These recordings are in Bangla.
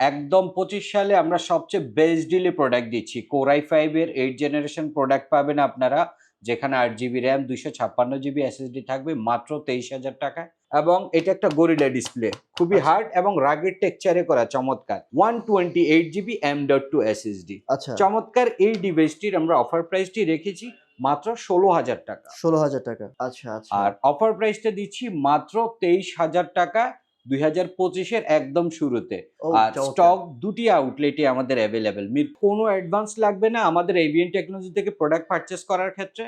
একদম পঁচিশ সালে আমরা সবচেয়ে বেস্ট ডিলে প্রোডাক্ট দিচ্ছি। কোরাই ফাইভ এর এইট জেনারেশন প্রোডাক্ট পাবেন আপনারা যেখানে আট জিবি র্যাম দুইশো ছাপ্পান্ন জিবি এসএসডি থাকবে মাত্র তেইশ হাজার টাকায়। এবং এটা একটা গরিলা ডিসপ্লে খুবই আচ্ছা। হার্ড এবং রাগের টেকচারে করা চমৎকার। One twenty eight GB M dot two SSD আচ্ছা। চমৎকার এই ডিভাইসটির আমরা অফার প্রাইসটি রেখেছি মাত্র ষোলো হাজার টাকা। ষোলো হাজার টাকা। আচ্ছা আচ্ছা। আর অফার প্রাইসটা দিচ্ছি মাত্র তেইশ হাজার টাকা। দুই হাজার পঁচিশের একদম শুরুতে। আর স্টক দুটি আউটলেটে আমাদের অ্যাভেলেবেল মির কোনো অ্যাডভান্স লাগবে না আমাদের এভিএন টেকনোলজি থেকে প্রোডাক্ট পারচেস করার ক্ষেত্রে।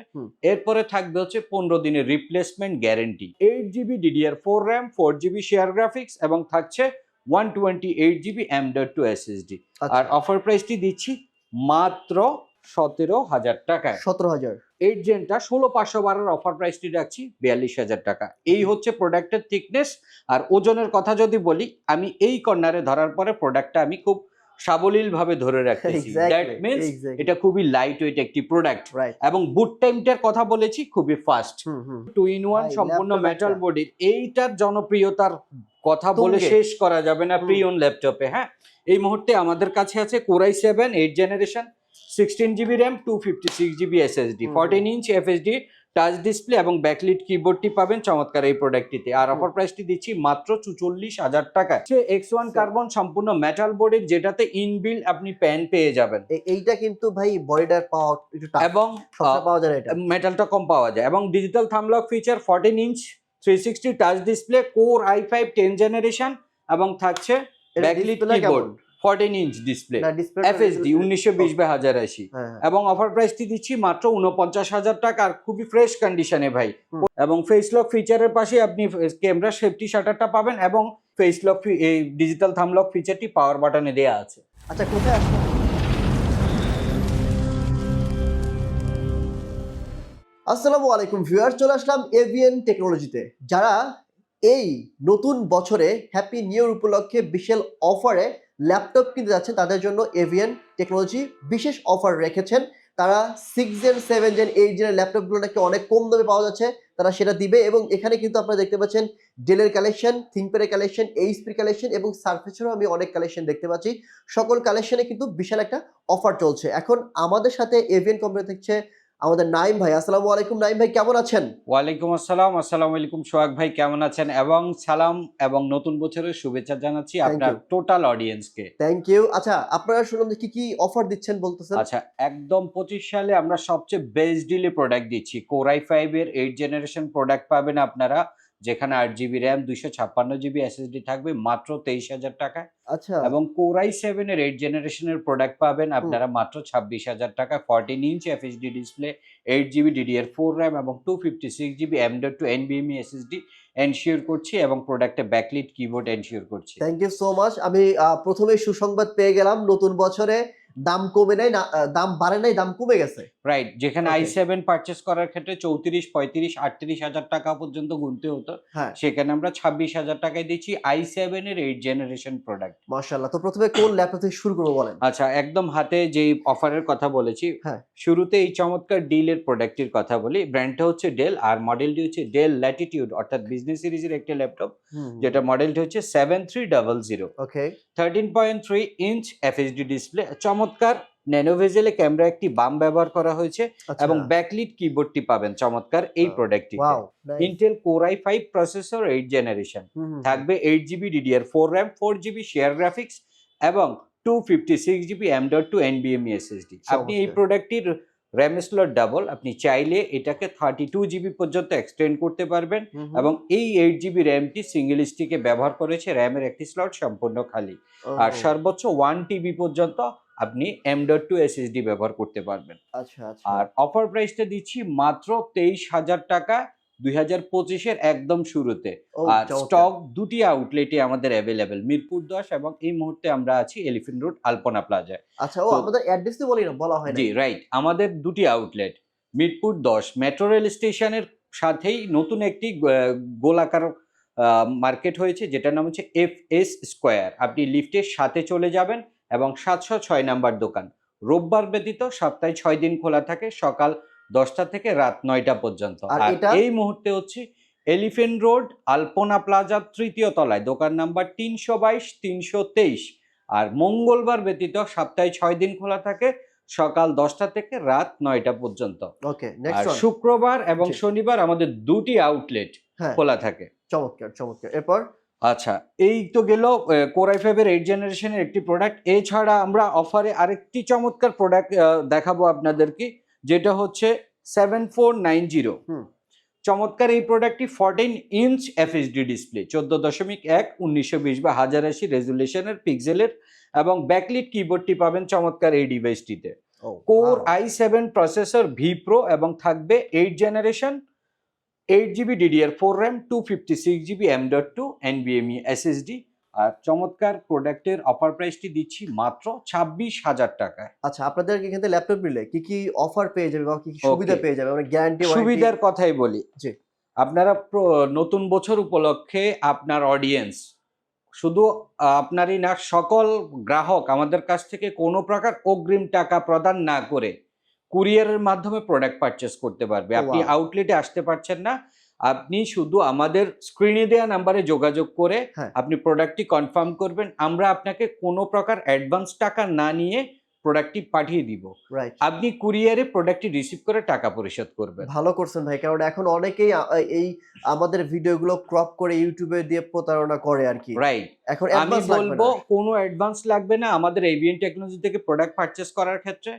এরপরে থাকবে হচ্ছে পনেরো দিনের replacement guarantee eight GB DDR four RAM four GB share graphics এবং থাকছে one twenty eight GB M dot two SSD আর অফার প্রাইসটি দিচ্ছি মাত্র সতেরো হাজার টাকায়। সতেরো হাজার। এইট জেনটা ষোলো পাঁচশো বারের অফার প্রাইসটি রাখছি বিয়াল্লিশ হাজার টাকা। এই হচ্ছে প্রোডাক্টের থিকনেস আর ওজনের কথা যদি বলি আমি এই কর্নারে ধরার পরে প্রোডাক্টটা আমি খুব সাবলীল ভাবে ধরে রাখতেছি। দ্যাট মিনস এটা খুবই লাইট ওয়েট একটি প্রোডাক্ট এবং বুট টাইমটার কথা বলেছি খুবই fast hmm hmm. Two in one সম্পূর্ণ মেটাল। বডির এইটার জনপ্রিয়তার কথা বলে শেষ করা যাবে না। প্রিয়ন ল্যাপটপে হ্যাঁ? এই মুহূর্তে আমাদের কাছে আছে core i seven eight generation sixteen GB RAM two fifty six GB SSD. Fourteen inch FHD touch display এবং ব্যাকলিট কিবোর্ডটি পাবেন চমৎকার এই প্রোডাক্টটিতে আর। অফার প্রাইসটি দিচ্ছি মাত্র চুচল্লিশ হাজার টাকায়। সে এক্স ওয়ান কার্বন সম্পূর্ণ মেটাল বডির যেটাতে ইনবিল্ড আপনি প্যান পেয়ে যাবেন। এইটা কিন্তু ভাই বডিটার পাওয়া একটু। এবং পাওয়া যায় এটা। মেটালটা কম পাওয়া যায়। এবং digital thumb lock feature fourteen inch three sixty touch display core I five ten generation এবং থাকছে backlit keyboard fourteen inch display FSD উনিশশো বিশ বাই হাজার আশি। হ্যাঁ হ্যাঁ। এবং অফার প্রাইসটি দিচ্ছি মাত্র উনপঞ্চাশ হাজার টাকা আর খুবই ফ্রেশ কন্ডিশনে ভাই। এবং ফেস লক ফিচারের পাশে আপনি ক্যামেরা সেফটি শাটারটা পাবেন এবং ফেস লক এই ডিজিটাল থামলক ফিচারটি পাওয়ার বাটনে দেওয়া আছে। আচ্ছা কোথায় আসব? আসসালামু আলাইকুম ভিউয়ার চলে আসলাম এভিএন টেকনোলজিতে যারা এই নতুন বছরে হ্যাপি নিউ ইয়ার উপলক্ষে বিশাল অফারে ল্যাপটপ কিনতে যাচ্ছেন, তাদের জন্য এভিএন টেকনোলজি বিশেষ অফার রেখেছেন। তারা six gen seven gen eight জেনের ল্যাপটপগুলো নাকি অনেক কম দামে পাওয়া যাচ্ছে, তারা সেটা দিবে এবং এখানে কিন্তু আপনারা দেখতে পাচ্ছেন ডেলের কালেকশন থিঙ্কপ্যাডের কালেকশন এইচপির কালেকশন এবং সার্ফেসেরও আমি অনেক কালেকশন দেখতে পাচ্ছি। সকল কালেকশনে কিন্তু বিশাল একটা অফার চলছে। এখন আমাদের সাথে এভিএন কোম্পানি থাকছে আমাদের নাইম ভাই আসসালামু আলাইকুম নাইম ভাই কেমন আছেন? ওয়ালাইকুম আসসালাম আসসালামু আলাইকুম সোহাগ ভাই কেমন আছেন? এবং সালাম এবং নতুন বছরের শুভেচ্ছা জানাচ্ছি আপনার টোটাল অডিয়েন্সকে থ্যাংক ইউ আচ্ছা আপনারা শুনুন কি কি অফার দিচ্ছেন বলতেছেন? আচ্ছা একদম পঁচিশ সালে আমরা সবচেয়ে বেস্ট ডিলে প্রোডাক্ট দিচ্ছি। কোরাই 5 এর 8 জেনারেশন প্রোডাক্ট পাবেন আপনারা। যেখানে আট জিবি র্যাম দুইশো ছাপ্পান্ন জিবি এসএসডি থাকবে মাত্র তেইশ হাজার টাকায়। আচ্ছা। এবং কোরাই সেভেন এর এইট জেনারেশনের প্রোডাক্ট পাবেন আপনারা মাত্র ছাব্বিশ হাজার টাকা fourteen inch FSD display eight GB DDR four RAM এবং two fifty six GB M dot two এনবিএমই SSD ensure করছি এবং প্রোডাক্টে ব্যাকলিট কিবোর্ড এনশিওর করছি। থ্যাংক ইউ সো মাচ আমি প্রথমে সুসংবাদ পেয়ে গেলাম নতুন বছরে। দাম কমে নাই না দাম বাড়ে নাই দাম কমে গেছে। রাইট যেখানে আই সেভেন পারচেস করার ক্ষেত্রে চৌত্রিশ পঁয়ত্রিশ আটত্রিশ হাজার টাকা পর্যন্ত গুনতে হতো। হ্যাঁ। সেখানে আমরা ছাব্বিশ হাজার টাকায় দিচ্ছি আই সেভেন এর এইট জেনারেশন প্রোডাক্ট মার্শাল্লাহ তো প্রথমে কোন ল্যাপটপ থেকে শুরু করব বলেন? আচ্ছা একদম হাতে যে অফারের কথা বলেছি হ্যাঁ। শুরুতে এই চমৎকার ডিলের প্রোডাক্টের কথা বলি। ব্র্যান্ডটা হচ্ছে ডেল আর মডেলটি হচ্ছে ডেল ল্যাটিটিউড অর্থাৎ বিজনেস সিরিজের একটি ল্যাপটপ যেটা মডেলটি হচ্ছে seven three double zero okay thirteen point three inch FSD display চমৎকার ন্যানোভেজেলে ক্যামেরা একটি বাম ব্যবহার করা হয়েছে এবং ব্যাকলিট কিবোর্ডটি পাবেন। চমৎকার এই আচ্ছা। প্রোডাক্টটি Intel core i five processor eight generation থাকবে eight GB DDR four RAM four GB share graphics এবং two fifty six GB M dot two এনবিএমই SSD আপনি এই প্রোডাক্টটির র্যাম স্লট ডাবল আপনি চাইলে এটাকে থার্টি টু জিবি পর্যন্ত এক্সটেন্ড করতে পারবেন এবং এই এইট জিবি র্যামটি সিঙ্গেল স্টিকে ব্যবহার করেছে। র্যামের একটি স্লট সম্পূর্ণ খালি। আর সর্বোচ্চ ওয়ান টিবি পর্যন্ত আপনি এম ডট টু এসএসডি ব্যবহার করতে পারবেন। আচ্ছা আচ্ছা। আর অফার প্রাইসটা দিচ্ছি মাত্র তেইশ হাজার টাকা দুই হাজার পঁচিশের একদম শুরুতে। আর স্টক দুটি আউটলেটে আমাদের অ্যাভেলেবেল মিরপুর দশ এবং এই মুহূর্তে আমরা আছি এলিফেন্ট রোড আলপনা প্লাজায় আচ্ছা ও আমাদের অ্যাড্রেস বলি না বলা হয় জি রাইট আমাদের দুটি আউটলেট মিরপুর দশ মেট্রো রেল স্টেশনের সাথেই নতুন একটি গোলাকার মার্কেট হয়েছে যেটার নাম হচ্ছে এফ এস স্কোয়ার আপনি লিফটের সাথে চলে যাবেন এবং সাতশো ছয় নাম্বার দোকান। রোববার ব্যতীত সপ্তাহে ছয় দিন খোলা থাকে সকাল দশটা থেকে রাত নয়টা পর্যন্ত। আর এই মুহূর্তে হচ্ছে এলিফেন্ট রোড আলপনা প্লাজা তৃতীয় তলায়। দোকান নাম্বার তিনশো বাইশ তিনশো তেইশ। আর মঙ্গলবার ব্যতীত সপ্তাহে ছয় দিন খোলা থাকে সকাল দশটা থেকে রাত নয়টা পর্যন্ত। আর শুক্রবার এবং শনিবার আমাদের দুটি আউটলেট হ্যাঁ। খোলা থাকে। চমৎকার চমৎকার। এরপর আচ্ছা এই তো গেল কোরাই ফাইভের এইট জেনারেশনের একটি প্রোডাক্ট এছাড়া আমরা অফারে আরেকটি চমৎকার প্রোডাক্ট দেখাবো আপনাদেরকে যেটা হচ্ছে সেভেন ফোর নাইন জিরো। চমৎকার এই প্রোডাক্টটি ফোরটিন ইঞ্চ এফএসডি ডিসপ্লে চোদ্দ দশমিক এক উনিশশো বিশ বা হাজার আশি রেজুলেশনের পিক্সেলের এবং ব্যাকলিট কিবোর্ডটি পাবেন চমৎকার এই ডিভাইসটিতে core I seven processor V pro এবং থাকবে eight generation eight GB DDR four RAM two fifty six GB M dot two এনবিএমই SSD আর চমৎকার প্রোডাক্টের অফার প্রাইসটি দিচ্ছি মাত্র ছাব্বিশ হাজার টাকায়। আচ্ছা আপনাদের এখান থেকে ল্যাপটপ নিলে কি কি অফার পেয়ে যাবে বা কি কি সুবিধা পেয়ে যাবে? গ্যারান্টি সুবিধার কথাই বলি। জি। আপনারা নতুন বছর উপলক্ষে আপনার অডিয়েন্স শুধু আপনারই না সকল গ্রাহক আমাদের কাছ থেকে কোনো প্রকার অগ্রিম টাকা প্রদান না করে কুরিয়ারের মাধ্যমে প্রোডাক্ট পারচেস করতে পারবে। Oh, আপনি আউটলেটে আসতে পারছেন না। আপনি শুধু আমাদের স্ক্রিনে দেওয়া নাম্বারে যোগাযোগ করে হ্যাঁ। আপনি প্রোডাক্টটি কনফার্ম করবেন। আমরা আপনাকে কোনো প্রকার অ্যাডভান্স টাকা না নিয়ে প্রোডাক্টটি পাঠিয়ে দিব। আপনি কুরিয়ারে প্রোডাক্টটি রিসিভ করে টাকা পরিশোধ করবেন। ভালো করছেন ভাই কারণ এখন অনেকেই এই আমাদের ভিডিওগুলো ক্রপ করে ইউটিউবে দিয়ে প্রতারণা করে আর কি। রাইট এখন আমি বলব কোনো অ্যাডভান্স লাগবে না আমাদের এভিএন টেকনোলজি থেকে প্রোডাক্ট পারচেস করার ক্ষেত্রে।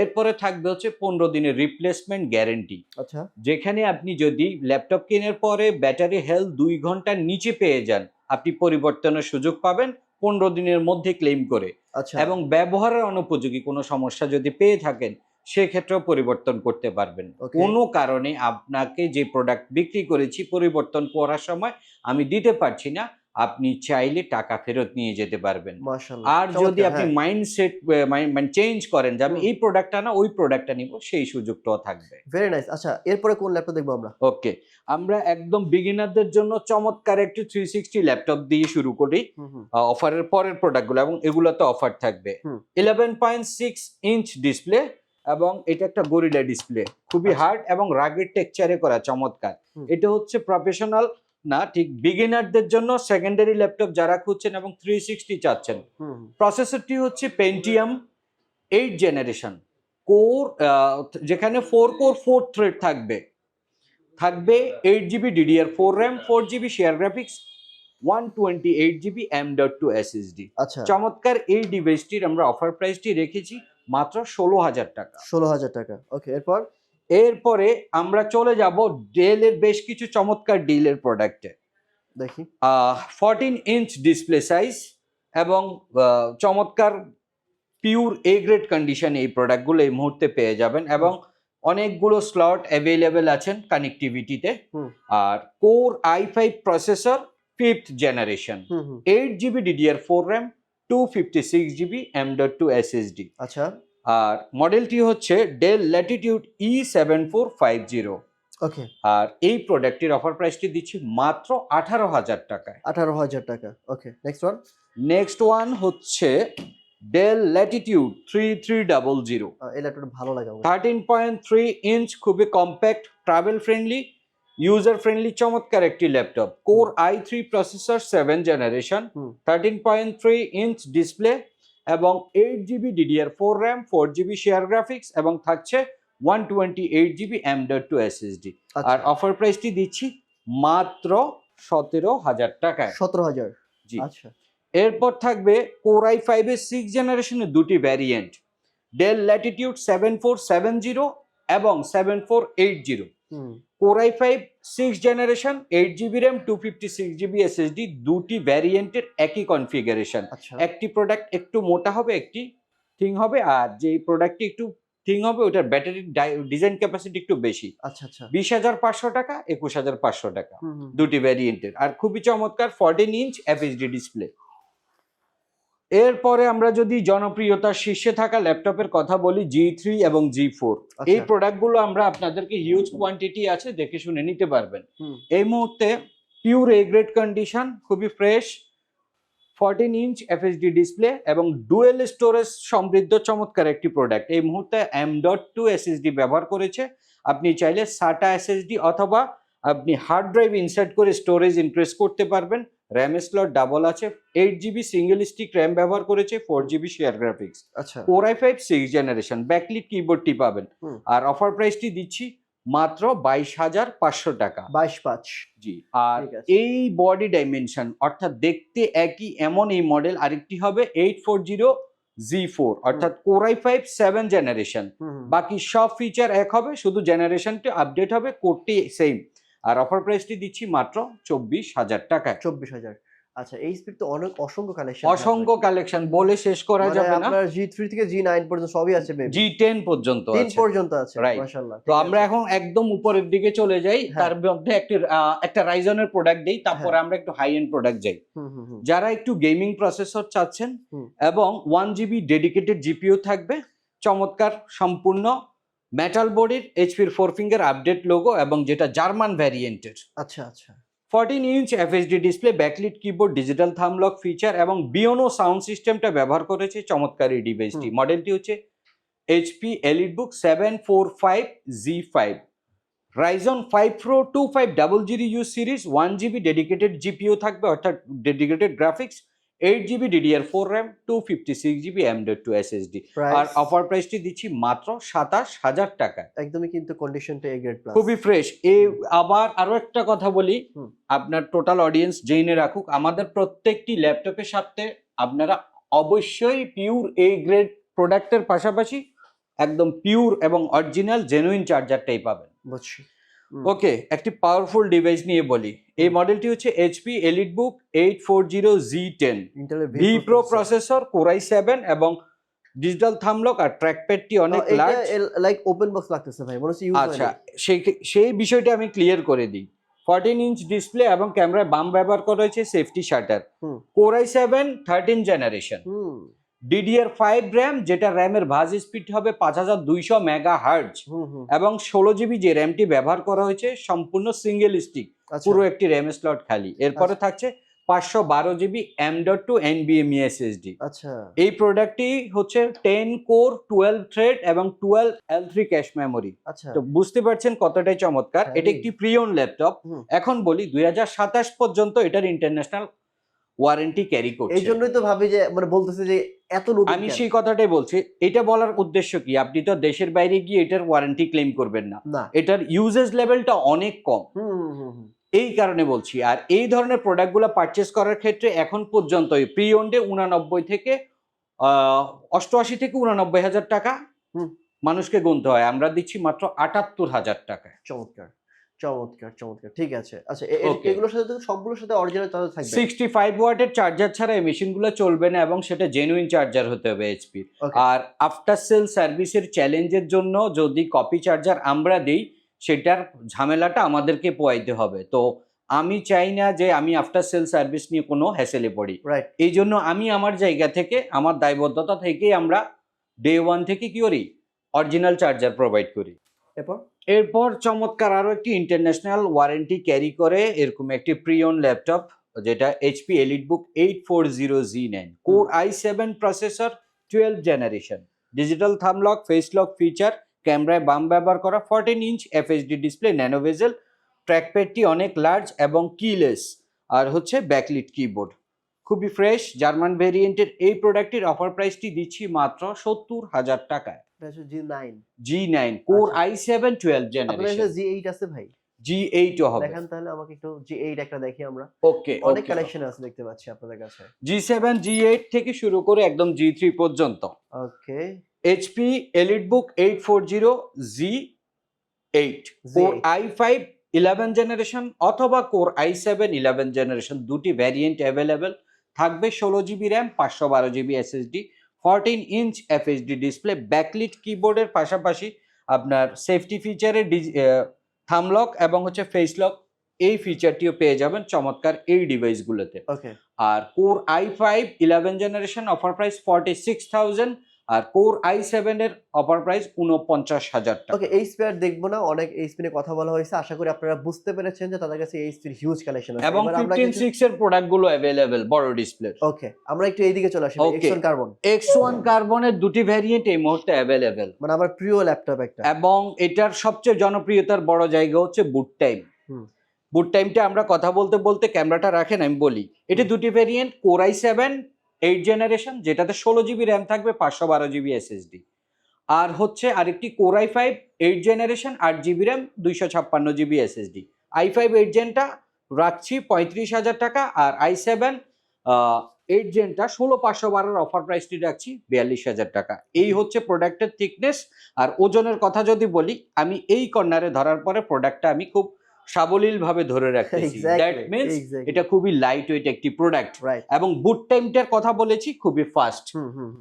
এরপরে থাকবে হচ্ছে পনেরো দিনের রিপ্লেসমেন্ট গ্যারেন্টি আচ্ছা। যেখানে আপনি যদি ল্যাপটপ কেনার পরে ব্যাটারি হেলথ দুই ঘণ্টার নিচে পেয়ে যান আপনি পরিবর্তনের সুযোগ পাবেন। পনেরো দিনের মধ্যে ক্লেম করে। আচ্ছা। এবং ব্যবহারের অনুপযোগী কোনো সমস্যা যদি পেয়ে থাকেন সেক্ষেত্রেও পরিবর্তন করতে পারবেন। কোনো কারণে আপনাকে যে প্রোডাক্ট বিক্রি করেছি পরিবর্তন করার সময় আমি দিতে পারছি না আপনি চাইলে টাকা ফেরত নিয়ে যেতে পারবেন। আর যদি আপনি। মাইন্ডসেট মানে চেঞ্জ করেন যে আমি। এই প্রোডাক্টটা না ওই প্রোডাক্টটা নিব সেই সুযোগটাও থাকবে। ভেরি নাইস আচ্ছা এরপরে কোন ল্যাপটপ দেখব আমরা? ওকে আমরা একদম বিগিনারদের জন্য চমৎকার একটি থ্রি সিক্সটি ল্যাপটপ দিয়ে শুরু করি অফারের পরের প্রোডাক্টগুলো এবং এগুলোতে অফার থাকবে। Eleven point six inch display এবং এটা একটা গরিলা ডিসপ্লে খুবই আচ্ছা। হার্ড এবং রাগের টেক্সচারে করা চমৎকার। এটা হচ্ছে প্রফেশনাল না ঠিক বিগিনারদের জন্য সেকেন্ডারি ল্যাপটপ যারা খুঁজছেন এবং থ্রি সিক্সটি চাচ্ছেন। প্রসেসরটি হচ্ছে পেন্টিয়াম এইট জেনারেশন কোর যেখানে ফোর কোর ফোর থ্রেড থাকবে। থাকবে eight GB DDR four RAM four GB share graphics one twenty eight GB M dot two SSD আচ্ছা। চমৎকার এই ডিভাইসটির আমরা অফার প্রাইসটি রেখেছি মাত্র ষোলো হাজার টাকা। ষোলো হাজার টাকা। ওকে এরপর? এরপরে আমরা চলে যাব ডেলের বেশ কিছু চমৎকার ডিলের প্রোডাক্টে দেখি। ফরটিন ইঞ্চ ডিসপ্লে সাইজ এবং চমৎকার পিওর এ গ্রেড কন্ডিশন এই প্রোডাক্টগুলো এই মুহূর্তে পেয়ে যাবেন এবং অনেকগুলো স্লট অ্যাভেলেবেল আছেন কানেক্টিভিটিতে আর core I five processor fifth generation eight GB DDR four RAM two fifty six GB M dot two SSD আচ্ছা। আর মডেলটি হচ্ছে Dell Latitude E seven four five zero okay আর এই প্রোডাক্টটির অফার প্রাইসটি দিচ্ছি মাত্র আঠারো হাজার টাকায়। আঠারো হাজার টাকা। Okay next one next one হচ্ছে Dell Latitude three three double zero ভালো লাগে থার্টিন পয়েন্ট থ্রি ইঞ্চ খুবই compact travel friendly user friendly চমৎকার একটি laptop core I three processor seven generation thirteen point three inch display এবং eight GB DDR four RAM four GB share graphics এবং থাকছে one twenty eight GB M dot two SSD আর অফার প্রাইসটি দিচ্ছি মাত্র সতেরো হাজার টাকায়। সতেরো হাজার। জি। আচ্ছা। এরপর থাকবে কোরাই ফাইভের সিক্স জেনারেশনের দুটি variant Dell Latitude seven four seven zero এবং seven four eight zero hmm core i five six generation eight GB RAM two fifty six GB SSD দুটি ভ্যারিয়েন্টের একই কনফিগারেশন আচ্ছা। একটি প্রোডাক্ট একটু মোটা হবে একটি থিং হবে আর যে প্রোডাক্টটি একটু থিং হবে ওটার ব্যাটারি ডিজাইন ক্যাপাসিটি একটু বেশি। আচ্ছা আচ্ছা। বিশ হাজার পাঁচশো টাকা একুশ হাজার পাঁচশো টাকা। দুটি ভ্যারিয়েন্টের আর খুবই চমৎকার ফর্টিন ইঞ্চ এফএসডি ডিসপ্লে এরপরে আমরা যদি জনপ্রিয়তার শীর্ষে থাকা ল্যাপটপের কথা বলি জি থ্রি এবং জি ফোর এই আচ্ছা প্রোডাক্টগুলো আমরা আপনাদেরকে হিউজ কোয়ান্টিটি আছে দেখে শুনে নিতে পারবেন। এই মুহূর্তে পিওর এ গ্রেড কন্ডিশন খুবই fresh fourteen inch FSD display এবং ডুয়েল স্টোরেজ সমৃদ্ধ চমৎকার একটি প্রোডাক্ট এই মুহূর্তে এম ডট টু এসএসডি ব্যবহার করেছে। আপনি চাইলে সাটা এসএসডি অথবা আপনি হার্ড ড্রাইভ ইনসার্ট করে স্টোরেজ ইনক্রিজ করতে পারবেন। র্যাম স্লট ডাবল আছে eight GB single stick RAM ব্যবহার করেছে ফোর জিবি শেয়ার গ্রাফিক্স আচ্ছা। Core I five six generation backlit কিবোর্ডটি পাবেন। আর অফার প্রাইসটি দিচ্ছি মাত্র বাইশ হাজার পাঁচশো টাকা। বাইশ পাঁচ। জি আর। এই বডি ডাইমেনশন অর্থাৎ দেখতে একই এমন এই মডেল আরেকটি হবে eight four zero G four অর্থাৎ core i five seven generation. বাকি সব ফিচার এক হবে শুধু জেনারেশনটি আপডেট হবে কোডটি সেম আর অফার প্রাইসটি দিচ্ছি মাত্র চব্বিশ হাজার টাকায়। চব্বিশ হাজার। আচ্ছা এই স্পিড তো অনেক অসংখ্য কালেকশন অসংখ্য কালেকশন বলে শেষ করা যাবে না। মানে আপনার জি থ্রি থেকে জি নাইন পর্যন্ত সবই আছে baby। জি টেন পর্যন্ত তিন আছে। পর্যন্ত আছে. মাশাআল্লাহ। তো আমরা এখন একদম উপরের দিকে চলে যাই। হ্যাঁ। তার মধ্যে একটি একটা রাইজনের প্রোডাক্ট দেই তারপরে আমরা একটু হাই এন্ড প্রোডাক্ট যাই। হুম হুম হুম। যারা একটু গেমিং প্রসেসর চাচ্ছেন এবং ওয়ান জিবি ডেডিকেটেড জিপিও থাকবে চমৎকার সম্পূর্ণ মেটাল বডির এইচপির ফোর ফিঙ্গার আপডেট লোগো এবং যেটা জার্মান ভ্যারিয়েন্টের আচ্ছা আচ্ছা। Fourteen inch FSD display backlit keyboard digital thumb lock feature এবং বিওনো সাউন্ড সিস্টেমটা ব্যবহার করেছে চমৎকার ডিভাইসটি মডেলটি হচ্ছে HP EliteBook seven four five G five Ryzen five pro two five double zero U series one GB dedicated GPU থাকবে অর্থাৎ dedicated graphics eight GB DDR four RAM two fifty six GB M dot two SSD আর অফার প্রাইসটি দিচ্ছি মাত্র সাতাশ হাজার টাকায়। একদমই কিন্তু কন্ডিশনটা এ গ্রেড প্লাস খুবই ফ্রেশ এ আবার আরও একটা কথা বলি। আপনার টোটাল অডিয়েন্স জেনে রাখুক আমাদের প্রত্যেকটি ল্যাপটপের সাথে আপনারা অবশ্যই পিওর এ গ্রেড প্রোডাক্টের পাশাপাশি একদম পিওর এবং অরিজিনাল জেনুইন চার্জারটাই পাবেন। বুঝছি। ওকে একটি পাওয়ারফুল ডিভাইস নিয়ে বলি। এই মডেলটি হচ্ছে HP EliteBook eight four zero G ten V pro processor core i seven এবং ডিজিটাল থামলক আর ট্র্যাকপ্যাডটি অনেক লার্জ লাইক ওপেন বক্স লাগতেছে ভাই ইউজ আচ্ছা সেই সেই বিষয়টা আমি ক্লিয়ার করে দিই। ফোরটিন ইঞ্চ ডিসপ্লে এবং ক্যামেরায় বাম ব্যবহার করা হয়েছে safety shutter core i seven thirteen generation DDR five RAM যেটা র্যামের ভাজ স্পিড হবে পাঁচ হাজার দুইশো মেগা হার্জ এবং ষোলো জিবি যে র্যামটি ব্যবহার করা হয়েছে সম্পূর্ণ সিঙ্গেল স্টিক আচ্ছা। পুরো একটি র্যাম স্লট খালি। এরপরে থাকছে পাঁচশো বারো GB M dot two N এনবিএমই SSD আচ্ছা। এই প্রোডাক্টটি হচ্ছে টেন কোর টুয়েলভ থ্রেড এবং twelve L three cache memory আচ্ছা। তো বুঝতে পারছেন কতটাই চমৎকার? হ্যাঁ, এটা একটি প্রিয়ন ল্যাপটপ এখন বলি দুই হাজার সাতাশ পর্যন্ত এটার ইন্টারন্যাশনাল ওয়ারেন্টি ক্যারি করছে। এই জন্যই তো ভাবি যে মানে বলতেছে যে এত নতুন আমি সেই কথাটাই বলছি এটা বলার উদ্দেশ্য কি? আপনি তো দেশের বাইরে গিয়ে এটার ওয়ারেন্টি ক্লেম করবেন না। এটার ইউজেজ লেভেলটা অনেক কম। হুম হুম, হুম হুম। এই কারণে বলছি আর এই ধরনের প্রোডাক্টগুলো পারচেস করার ক্ষেত্রে এখন পর্যন্ত প্রি ওন্ডে উনানব্বই থেকে অষ্টআশি থেকে উনানব্বই হাজার টাকা। মানুষকে গুনতে হয়। আমরা দিচ্ছি মাত্র আটাত্তর হাজার টাকায়। চমৎকার। চমৎকার চমৎকার। ঠিক আছে। আচ্ছা. এগুলোর সাথে সবগুলোর সাথে অরিজিনাল চার্জার থাকবে। সিক্সটি ফাইভ ওয়াটের চার্জার ছাড়া এই মেশিনগুলো চলবে না এবং সেটা জেনুইন চার্জার হতে হবে এইচপির আর আফটার সেল সার্ভিসের চ্যালেঞ্জের জন্য যদি কপি চার্জার আমরা দিই সেটার ঝামেলাটা আমাদেরকে পোয়াইতে হবে। তো আমি চাই না যে আমি আফটার সেল সার্ভিস নিয়ে কোনো হ্যাসেলে পড়ি। এই জন্য আমি আমার জায়গা থেকে আমার দায়বদ্ধতা থেকেই আমরা ডে ওয়ান থেকে কি করি? অরিজিনাল চার্জার প্রোভাইড করি। এরপর? এরপর চমৎকার আরও একটি ইন্টারন্যাশনাল ওয়ারেন্টি ক্যারি করে এরকম একটি প্রিয়ন ল্যাপটপ যেটা HP EliteBook eight four zero G nine core I seven processor twelve generation digital thumb lock face lock feature ক্যামেরায় বাম ব্যবহার করা fourteen inch FSD display nano bezel ট্র্যাকপ্যাডটি অনেক লার্জ এবং কিলেস আর হচ্ছে ব্যাকলিট কিবোর্ড খুবই ফ্রেশ জার্মান ভেরিয়েন্টের এই প্রোডাক্টটির অফার প্রাইসটি দিচ্ছি মাত্র সত্তর হাজার টাকায়। G nine core. I seven twelve generation G eight আছে ভাই? জি এইটও হবে। দেখান তাহলে আমাকে একটু জি এইট একটা দেখি আমরা। ওকে অনেক কালেকশন আছে দেখতে পাচ্ছি আপনাদের কাছে। জি সেভেন জি এইট থেকে শুরু করে একদম জি থ্রি পর্যন্ত। Okay HP EliteBook eight four zero G eight core I five eleven generation অথবা core I seven eleven generation দুটি ভ্যারিয়েন্ট অ্যাভেলেবেল থাকবে ষোলো জিবি র্যাম পাঁচশো বারো GB SSD fourteen inch FSD display backlit কিবোর্ডের পাশাপাশি আপনার সেফটি ফিচারের থামলক এবং হচ্ছে ফেস লক এই ফিচারটিও পেয়ে যাবেন চমৎকার এই ডিভাইসগুলোতে okay R core i five eleven generation offer price forty six thousand R core I seven এর অফার প্রাইস উনপঞ্চাশ হাজার টাকা। ওকে এই স্পেয়ার দেখব না অনেক এই স্পিনে কথা বলা হয়েছে আশা করি আপনারা বুঝতে পেরেছেন যে তাদের কাছে এই স্পিন হিউজ কালেকশন আছে। এবং ফিফটিন সিক্স এর প্রোডাক্টগুলো অ্যাভেলেবেল বড় ডিসপ্লে ওকে আমরা একটু এইদিকে চলে আসি Okay. এক্সন কার্বন এক্স ওয়ান কার্বনের দুটি ভ্যারিয়েন্ট এই মুহূর্তে অ্যাভেলেবেল মানে আমার প্রিয় ল্যাপটপ একটা। এবং এটার সবচেয়ে জনপ্রিয়তার বড় জায়গা হচ্ছে বুট টাইম। বুট টাইমটা আমরা কথা বলতে বলতে ক্যামেরাটা রাখেন আমি বলি। এটা দুটি variant core i seven eight generation যেটাতে ষোলো জিবি র্যাম থাকবে, পাঁচশো বারো জিবি এসএসডি আর হচ্ছে আরেকটি core i five eight generation আট জিবি র্যাম দুইশো ছাপ্পান্ন GB SSD i five eight জেনটা রাখছি পঁয়ত্রিশ হাজার টাকা, আর আই সেভেন এইট জেনটা ষোলো পাঁচশো বারোর অফার প্রাইসটি রাখছি বিয়াল্লিশ হাজার টাকা। এই হচ্ছে প্রোডাক্টের থিকনেস আর ওজনের কথা যদি বলি, আমি এই কর্নারে ধরার পরে প্রোডাক্টটা আমি খুব সাবলীলভাবে ধরে রাখতেছি। দ্যাট মিনস এটা খুবই লাইট ওয়েট একটি প্রোডাক্ট এবং বুট টাইমটার কথা বলেছি খুবই ফাস্ট হুম হুম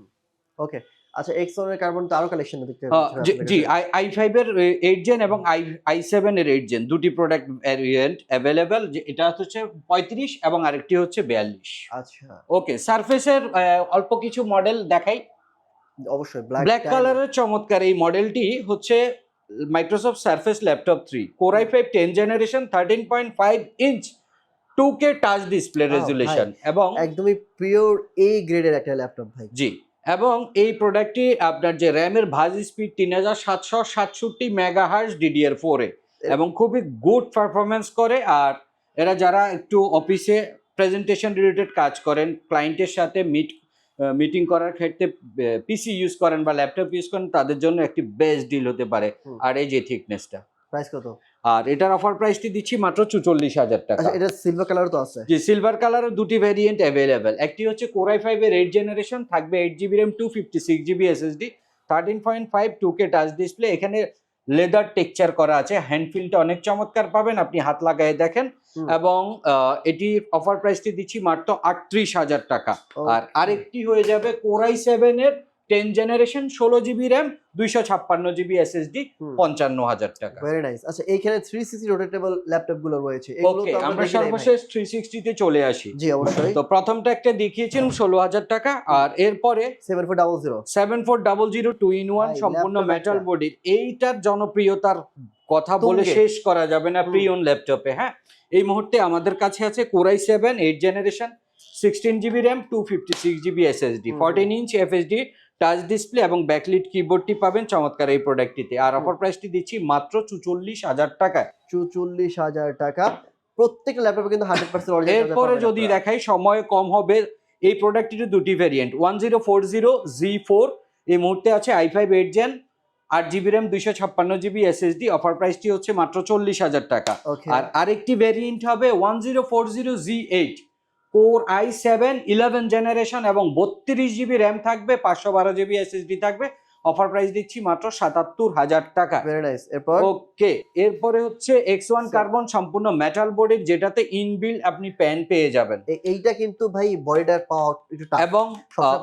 ওকে আচ্ছা কার্বন তো আরও কালেকশন দেখতে জি আই আই ফাইভ এর এইট জেন এবং আই আই সেভেন এর এইট জেন দুটি প্রোডাক্ট ভ্যারিয়েন্ট অ্যাভেলেবেল এটা হচ্ছে পঁয়ত্রিশ এবং আরেকটি হচ্ছে বিয়াল্লিশ। আচ্ছা। ওকে সারফেসের অল্প কিছু মডেল দেখাই। অবশ্যই ব্ল্যাক কালারের চমৎকার এই মডেলটি হচ্ছে Microsoft Surface laptop three core i five ten generation thirteen point five inch two K touch display resolution এবং একদমই পিওর এ গ্রেডের একটা ল্যাপটপ ভাই। জি এবং এই প্রোডাক্টটি আপনার যে র্যামের ভাজ স্পিড তিন হাজার সাতশো সাতষট্টি মেগা হার্স ডিডিআর ফোরে এবং খুবই গুড পারফরমেন্স করে আর এরা যারা একটু অফিসে প্রেজেন্টেশন রিলেটেড কাজ করেন ক্লায়েন্টের সাথে মিট মিটিং করার ক্ষেত্রে পিসি ইউজ করেন বা ল্যাপটপ ইউজ করেন তাদের জন্য একটি বেস্ট ডিল হতে পারে। আর এই যে থিকনেসটা প্রাইস কত? আর এটার অফার প্রাইসটি দিচ্ছি মাত্র চুচল্লিশ হাজার টাকা। আচ্ছা এটা সিলভার কালার তো আছে। যে সিলভার কালারের দুটি ভ্যারিয়েন্ট অ্যাভেলেবেল একটি হচ্ছে কোরাই ফাইভ এর এইট জেনারেশন থাকবে eight GB RAM two fifty six GB SSD thirteen point five two K touch display এখানে লেদার টেকচার করা আছে। হ্যান্ডফিলটা অনেক চমৎকার পাবেন আপনি হাত লাগায় দেখেন। এবং আহ, এটি অফার প্রাইসটি দিচ্ছি মাত্র আটত্রিশ হাজার টাকা। আর. আরেকটি হয়ে যাবে কোরাই সেভেনের এর টেন জেনারেশন ষোলো জিবি র্যাম দুইশো ছাপ্পান্ন জিবি এসএসডি। পঞ্চান্ন হাজার টাকা। ভেরি নাইস আচ্ছা এইখানে থ্রি সিসি রোটেটেবল ল্যাপটপগুলো রয়েছে ওকে আমরা সর্বশেষ থ্রি সিক্সটিতে চলে আসি। জি অবশ্যই। তো প্রথমটা একটা দেখিয়েছেন ষোলো হাজার টাকা আর এরপরে seven four double zero seven four double zero two in one সম্পূর্ণ মেটাল। বডির এইটার জনপ্রিয়তার কথা বলে শেষ করা যাবে না হুম। প্রিয়ন ল্যাপটপে হ্যাঁ? এই মুহূর্তে আমাদের কাছে আছে core i seven eight generation sixteen GB RAM two fifty six GB SSD. Fourteen inch FHD touch display এবং ব্যাকলিট কিবোর্ডটি পাবেন চমৎকার এই প্রোডাক্টটিতে আর। অফার প্রাইসটি দিচ্ছি মাত্র চুচল্লিশ হাজার টাকায়। চুচল্লিশ হাজার টাকা। প্রত্যেক ল্যাপটপে কিন্তু হান্ড্রেড পার্সেন্ট এরপরে যদি দেখাই সময় কম হবে এই প্রোডাক্টটির দুটি variant one zero four zero G four এই মুহূর্তে আছে আই ফাইভ এইট জেন আট জিবি র্যাম দুইশো ছাপ্পান্ন জিবি এসএসডি অফার প্রাইসটি হচ্ছে মাত্র চল্লিশ হাজার টাকা। আর আরেকটি ভেরিয়েন্ট হবে one zero four zero G eight core i seven eleven generation এবং বত্রিশ জিবি র্যাম থাকবে পাঁচশো বারো জিবি এসএসডি থাকবে। অফার প্রাইস দিচ্ছি মাত্র সাতাত্তর হাজার টাকা। এরপর? ওকে এরপরে হচ্ছে এক্স ওয়ান কার্বন সম্পূর্ণ মেটাল বডির যেটাতে ইনবিল আপনি প্যান পেয়ে যাবেন। এইটা কিন্তু ভাই বডিটার পাওয়া এবং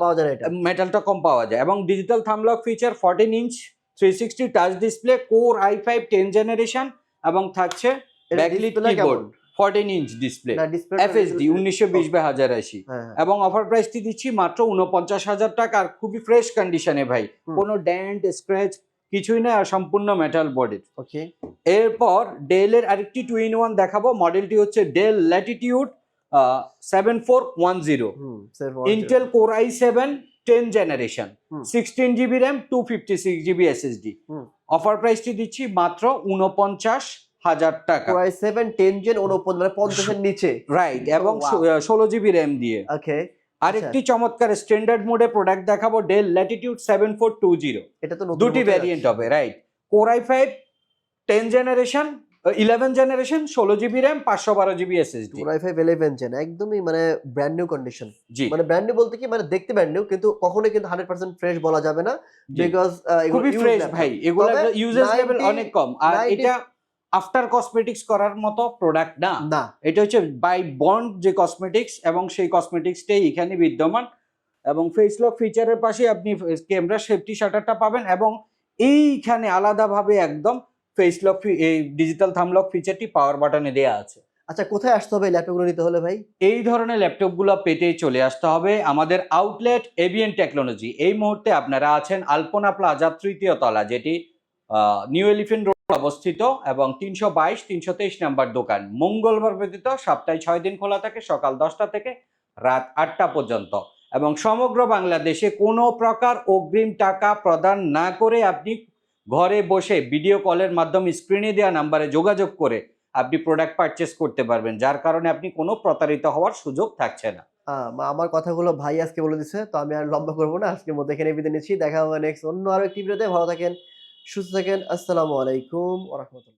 পাওয়া যায় এটা। মেটালটা কম পাওয়া যায়। এবং digital thumb lock feature fourteen inch three sixty touch display core i five ten generation এবং থাকছে backlit keyboard? Fourteen inch display FSD উনিশশো বিশ বাই হাজার আশি। হ্যাঁ এবং অফার প্রাইসটি দিচ্ছি মাত্র উনপঞ্চাশ হাজার টাকা। আর খুবই ফ্রেশ কন্ডিশনে ভাই। কোনো ড্যান্ট স্ক্র্যাচ কিছুই না আর সম্পূর্ণ মেটাল বডির ওকে এরপর ডেলের আরেকটি টু ইন ওয়ান দেখাবো। মডেলটি হচ্ছে Dell Latitude seven four one zero Intel core i seven ten generation sixteen GB RAM two fifty six GB SSD. Offer প্রাইসটি দিচ্ছি মাত্র উনপঞ্চাশ হাজার টাকা। কোরাই সেভেন টেন জেন উনপঞ্চাশ মানে পঞ্চাশের নিচে। রাইট এবং ষোলো জিবি র্যাম দিয়ে। ওকে আরেকটি চমৎকার স্ট্যান্ডার্ড মোডে প্রোডাক্ট দেখাবো Dell Latitude seven four two zero এটা তো দুটি ভ্যারিয়েন্ট হবে right core i five ten generation eleven generation ষোলো জিবি র্যাম পাঁচশো বারো GB SSD core i five eleven gen একদমই মানে ব্র্যান্ড নিউ কন্ডিশন জি। মানে ব্র্যান্ড নিউ বলতে কি মানে দেখতে ব্র্যান্ড নিউ কিন্তু কখনোই কিন্তু হান্ড্রেড পার্সেন্ট ফ্রেশ বলা যাবে না বিকজ খুবই ফ্রেশ ভাই এগুলো ইউজেস লেভেল অনেক কম। আর এটা আফটার কসমেটিক্স করার মতো প্রোডাক্ট না। না। এটা হচ্ছে বাই বন্ড যে কসমেটিক্স এবং সেই কসমেটিক্সটাই এখানে বিদ্যমান এবং ফেস লক ফিচারের পাশে আপনি ক্যামেরা সেফটি শাটারটা পাবেন এবং এইখানে আলাদাভাবে একদম ফেস লক এই ডিজিটাল থামলক ফিচারটি পাওয়ার বাটনে দেয়া আছে। আচ্ছা কোথায় আসতে হবে ল্যাপটপগুলো নিতে হলে ভাই? এই ধরনের ল্যাপটপগুলো পেতে চলে আসতে হবে আমাদের আউটলেট এভিএন টেকনোলজি এই মুহূর্তে আপনারা আছেন আলপনা প্লাজা তৃতীয় তলা যেটি নিউ এলিফেন্ট রোড অবস্থিত এবং তিনশো বাইশ, তিনশো তেইশ নাম্বার দোকান। মঙ্গলবার ব্যতীত সপ্তাহে ছয় দিন খোলা থাকে, সকাল দশটা থেকে রাত আটটা পর্যন্ত। এবং সমগ্র বাংলাদেশে কোনো প্রকার অগ্রিম টাকা প্রদান না করে আপনি ঘরে বসে ভিডিও কলের মাধ্যমে স্ক্রিনে দেওয়া নাম্বারে যোগাযোগ করে আপনি প্রোডাক্ট পারচেস করতে পারবেন, যার কারণে আপনি কোনো প্রতারিত হওয়ার সুযোগ থাকছে না। আমার কথাগুলো ভাই আজকে বলে দিচ্ছে তো আমি আর লম্বা করব না, আজকের মধ্যে এখানে বিদায় নিচ্ছি, দেখা হবে নেক্সট অন্য আরও একটি ভিডিওতে ভালো থাকেন। সুস্থ থাকেন। আসসালামু আলাইকুম ওরহমতুল্লাহ